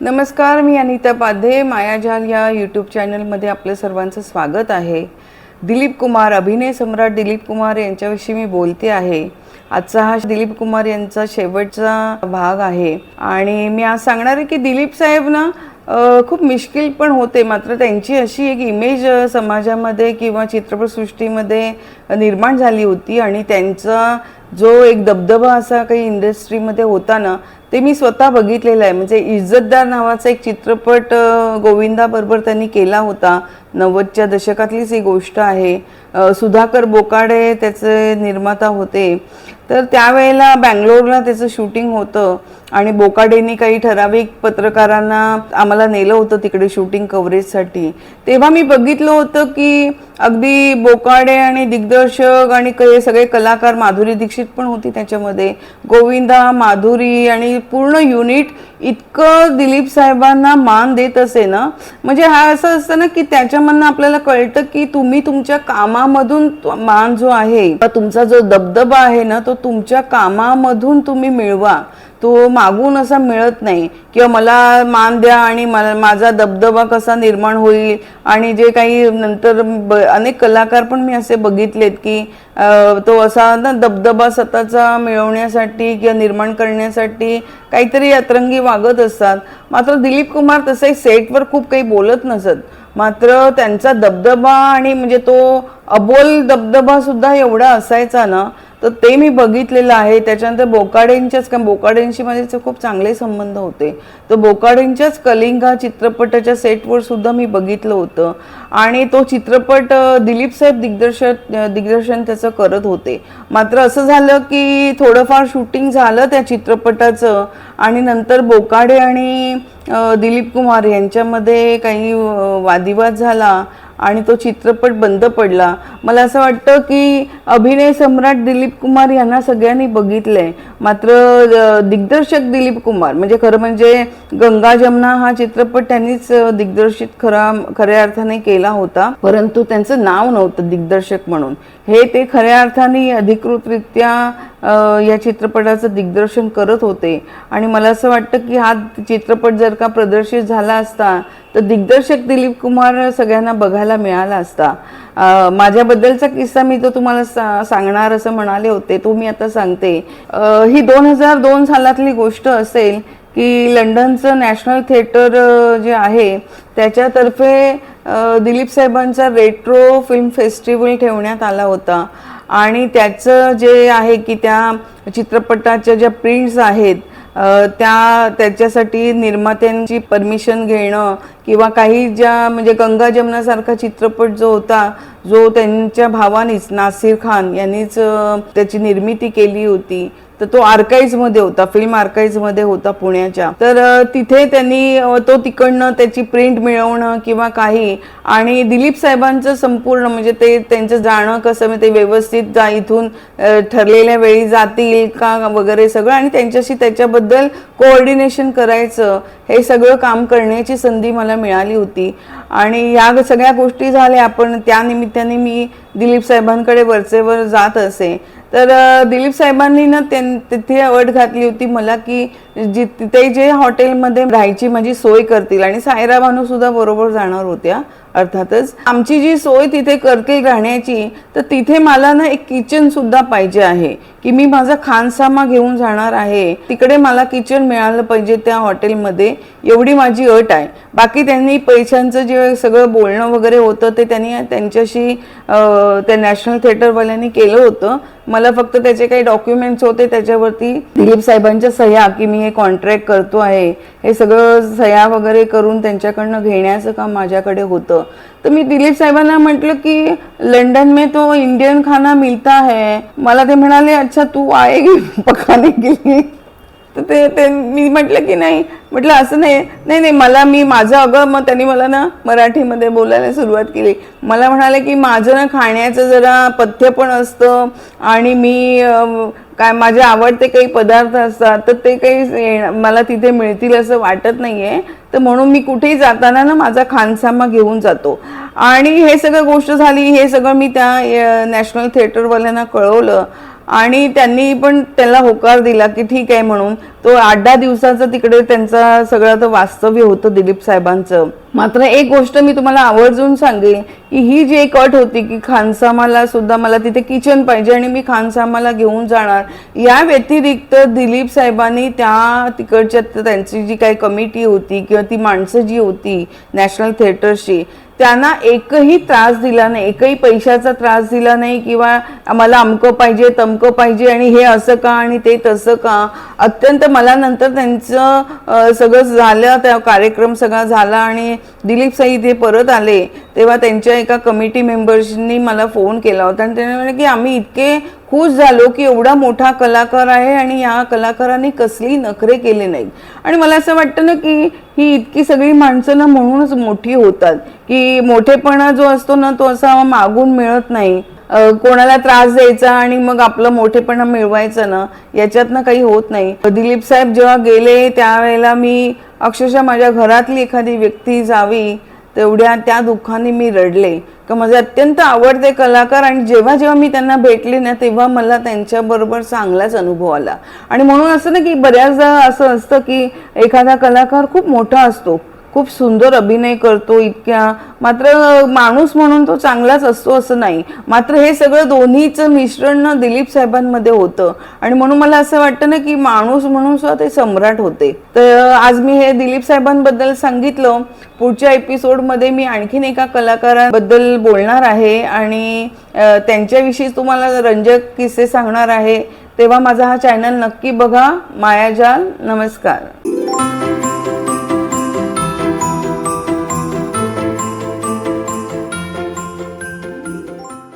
नमस्कार मी अनिता पाधे. मायाजाल या यूट्यूब चॅनलमध्ये आपलं सर्वांचं स्वागत आहे. दिलीप कुमार अभिनय सम्राट दिलीप कुमार यांच्याविषयी मी बोलते आहे. आजचा हा दिलीप कुमार यांचा शेवटचा भाग आहे. आणि मी आज सांगणार आहे की दिलीप साहेब ना खूप मिश्किल पण होते. मात्र त्यांची अशी एक इमेज समाजामध्ये किंवा चित्रपटसृष्टीमध्ये निर्माण झाली होती. आणि त्यांचा जो एक दबदबा असा काही इंडस्ट्रीमध्ये होता ना ते मी स्वतः बघितलेलं आहे. म्हणजे इज्जतदार नावाचा एक चित्रपट गोविंदाबरोबर त्यांनी केला होता. नव्वदच्या दशकातलीच ही गोष्ट आहे. सुधाकर बोकाडे त्याचे निर्माता होते. तर त्यावेळेला बँगलोरला त्याचं शूटिंग होतं आणि बोकाडेंनी काही ठराविक पत्रकारांना आम्हाला नेलं होतं तिकडे शूटिंग कव्हरेजसाठी. तेव्हा मी बघितलं होतं की अगदी बोकाडे आणि दिग्दर्शक आणि काही सगळे कलाकार माधुरी दीक्षित पण होती त्याच्यामध्ये. गोविंदा माधुरी आणि पूर्ण युनिट इतकं दिलीप साहेबांना मान देत असे ना. म्हणजे हा असं असतं ना की त्याच्या त्याच्यामधनं आपल्याला कळतं की तुम्ही तुमच्या कामामधून मान जो आहे तुमचा जो दबदबा आहे ना तो तुमच्या कामामधून तुम्ही मिळवा. तो मागून असा मिळत नाही. किंवा मला मान द्या आणि मला माझा दबदबा कसा निर्माण होईल आणि जे काही नंतर ब अनेक कलाकार पण मी असे बघितलेत की तो असा ना दबदबा स्वतःचा मिळवण्यासाठी किंवा निर्माण करण्यासाठी काहीतरी अतरंगी वागत असतात. मात्र दिलीप कुमार तसे सेटवर खूप काही बोलत नसत. मात्र त्यांचा दबदबा आणि म्हणजे तो अबोल दबदबा सुद्धा एवढा असायचा ना तर ते मी बघितलेलं आहे. त्याच्यानंतर बोकाडेंच्याच कारण बोकाडेंशी माझे खूप चांगले संबंध होते. तर बोकाडेंच्याच कलिंगा चित्रपटाच्या सेटवर सुद्धा मी बघितलं होतं. आणि तो चित्रपट दिलीप साहेब दिग्दर्शक दिग्दर्शन त्याचं करत होते. मात्र असं झालं की थोडंफार शूटिंग झालं त्या चित्रपटाचं. आणि नंतर बोकाडे आणि दिलीप कुमार यांच्यामध्ये काही वादिवाद झाला. आणि तो चित्रपट बंद पडला. मला असं वाटतं की अभिनय सम्राट दिलीप कुमार यांना सगळ्यांनी बघितलंय. मात्र दिग्दर्शक दिलीप कुमार म्हणजे खरं म्हणजे गंगा जमना हा चित्रपट त्यांनीच दिग्दर्शित खरा खऱ्या अर्थाने केला होता. परंतु त्यांचं नाव नव्हतं दिग्दर्शक म्हणून. हे ते खऱ्या अर्थाने अधिकृतरित्या या चित्रपटाचं दिग्दर्शन करत होते. आणि मला असं वाटतं की हा चित्रपट जर का प्रदर्शित झाला असता तर दिग्दर्शक दिलीप कुमार सगळ्यांना बघायला मिळाला असता. माझ्याबद्दलचा किस्सा मी तो तुम्हाला सा सांगणार असं म्हणाले होते तो मी आता सांगते. ही दोन हजार दोन सालातली गोष्ट असेल की लंडनचं नॅशनल थिएटर जे आहे त्याच्यातर्फे दिलीप साहेबांचा रेट्रो फिल्म फेस्टिवल ठेवण्यात आला होता. आणि त्याचं जे आहे की त्या चित्रपटाच्या ज्या प्रिंट्स आहेत त्या त्याच्यासाठी निर्मात्यांची परमिशन घेणं किंवा काही ज्या म्हणजे गंगा जमनासारखा चित्रपट जो होता जो त्यांच्या भावानीच नासिर खान यांनीच त्याची निर्मिती केली होती. तर तो आर्काईजमध्ये होता फिल्म आर्काईव्हमध्ये होता पुण्याच्या. तर तिथे त्यांनी तो तिकडनं त्याची प्रिंट मिळवणं किंवा काही. आणि दिलीप साहेबांचं संपूर्ण म्हणजे ते त्यांचं जाणं कसं म्हणजे ते व्यवस्थित जा इथून ठरलेल्या वेळी जातील का वगैरे सगळं. आणि त्यांच्याशी त्याच्याबद्दल कोऑर्डिनेशन करायचं हे सगळं काम करण्याची संधी मला मिळाली होती. आणि या सगळ्या गोष्टी झाल्या आपण त्या निमित्ताने मी दिलीप साहेबांकडे वरचेवर जात असे. तर दिलीप साहेबांनी ना तिथे अट घातली होती मला की जि तिथे जे हॉटेलमध्ये राहायची माझी सोय करतील. आणि सायरा भानू सुद्धा बरोबर जाणार होत्या. अर्थातच आमची जी सोय तिथे करतील राहण्याची तर तिथे मला ना एक किचन सुद्धा पाहिजे आहे की मी माझा खानसामा घेऊन जाणार आहे. तिकडे मला किचन मिळालं पाहिजे त्या हॉटेलमध्ये एवढी माझी अट आहे. बाकी त्यांनी पैशांचं जे सगळं बोलणं वगैरे होतं ते त्यांनी त्यांच्याशी त्या नॅशनल थिएटरवाल्यांनी केलं होतं. मला फक्त त्याचे काही डॉक्युमेंट्स होते त्याच्यावरती दिलीप साहेबांच्या सह्या की मी हे कॉन्ट्रॅक्ट करतो आहे. हे सगळं सह्या वगैरे करून त्यांच्याकडनं घेण्याचं काम माझ्याकडे होतं. तर मी दिलीप साहेबांना म्हटलं की लंडन में तो इंडियन खाना मिलता है. मला ते म्हणाले अच्छा तू आएगी पकाने के लिए. तर ते ते मी म्हटलं की नाही. म्हटलं असं नाही. नाही नाही मला मी माझं अगं मग त्यांनी मला ना मराठीमध्ये बोलायला सुरुवात केली. मला म्हणाले की माझं ना खाण्याचं जरा पथ्य पण असतं आणि मी काय माझे आवडते काही पदार्थ असतात तर ते काही मला तिथे मिळतील असं वाटत नाहीये. तर म्हणून मी कुठेही जाताना ना माझा खानसामा घेऊन जातो. आणि हे सगळं गोष्ट झाली हे सगळं मी त्या नॅशनल थिएटरवाल्यांना कळवलं. आणि त्यांनी पण त्याला होकार दिला की ठीक आहे म्हणून. तो आठ दहा दिवसाचं तिकडे त्यांचा सगळं तर वास्तव्य होतं दिलीप साहेबांचं. मात्र एक गोष्ट मी तुम्हाला आवर्जून सांगेन की ही जी एक अट होती की खानसामाला सुद्धा मला तिथे किचन पाहिजे आणि मी खानसामाला घेऊन जाणार या व्यतिरिक्त दिलीप साहेबांनी त्या तिकडच्या त्यांची जी काही कमिटी होती किंवा ती माणसं जी होती नॅशनल थिएटरची त्यांना एकही त्रास दिला नाही एकही पैशाचा त्रास दिला नाही किंवा मला अमकं पाहिजे तमकं पाहिजे आणि हे असं का आणि ते तसं का? अत्यंत मला नंतर त्यांचं सगळं झालं त्या कार्यक्रम सगळा झाला आणि दिलीप साई इथे परत आले तेव्हा त्यांच्या एका कमिटी मेंबर्सनी मला फोन केला होता आणि त्याने म्हणे की आम्ही इतके खुश झालो की एवढा मोठा कलाकार आहे आणि या कलाकारांनी कसली नखरे केले नाहीत. आणि मला असं वाटतं ना की ही इतकी सगळी माणसं ना म्हणूनच मोठी होतात. की मोठेपणा जो असतो ना तो असा मागून मिळत नाही. कोणाला त्रास द्यायचा आणि मग आपलं मोठेपणा मिळवायचं ना याच्यातनं काही होत नाही. दिलीप साहेब जेव्हा गेले त्यावेळेला मी अक्षरशः माझ्या घरातली एखादी व्यक्ती जावी तेवढ्या त्या दुःखाने मी रडले. का माझे अत्यंत आवडते कलाकार आणि जेव्हा जेव्हा मी त्यांना भेटले ना तेव्हा मला त्यांच्याबरोबर चांगलाच अनुभव आला. आणि म्हणून असं ना की बऱ्याचदा असं असतं की एखादा कलाकार खूप मोठा असतो. खूप सुंदर अभिनय करतो इतक्या. मात्र माणूस म्हणून तो चांगलाच असतो असं नाही. मात्र हे सगळं दोन्हीचं मिश्रण ना दिलीप साहेबांमध्ये होतं. आणि म्हणून मला असं वाटतं ना की माणूस म्हणून सुद्धा ते सम्राट होते. तर आज मी हे दिलीप साहेबांबद्दल सांगितलं. पुढच्या एपिसोडमध्ये मी आणखीन एका कलाकाराबद्दल बोलणार आहे. आणि त्यांच्याविषयी तुम्हाला रंजक किस्से सांगणार आहे. तेव्हा माझा हा चॅनल नक्की बघा. मायाजाल नमस्कार.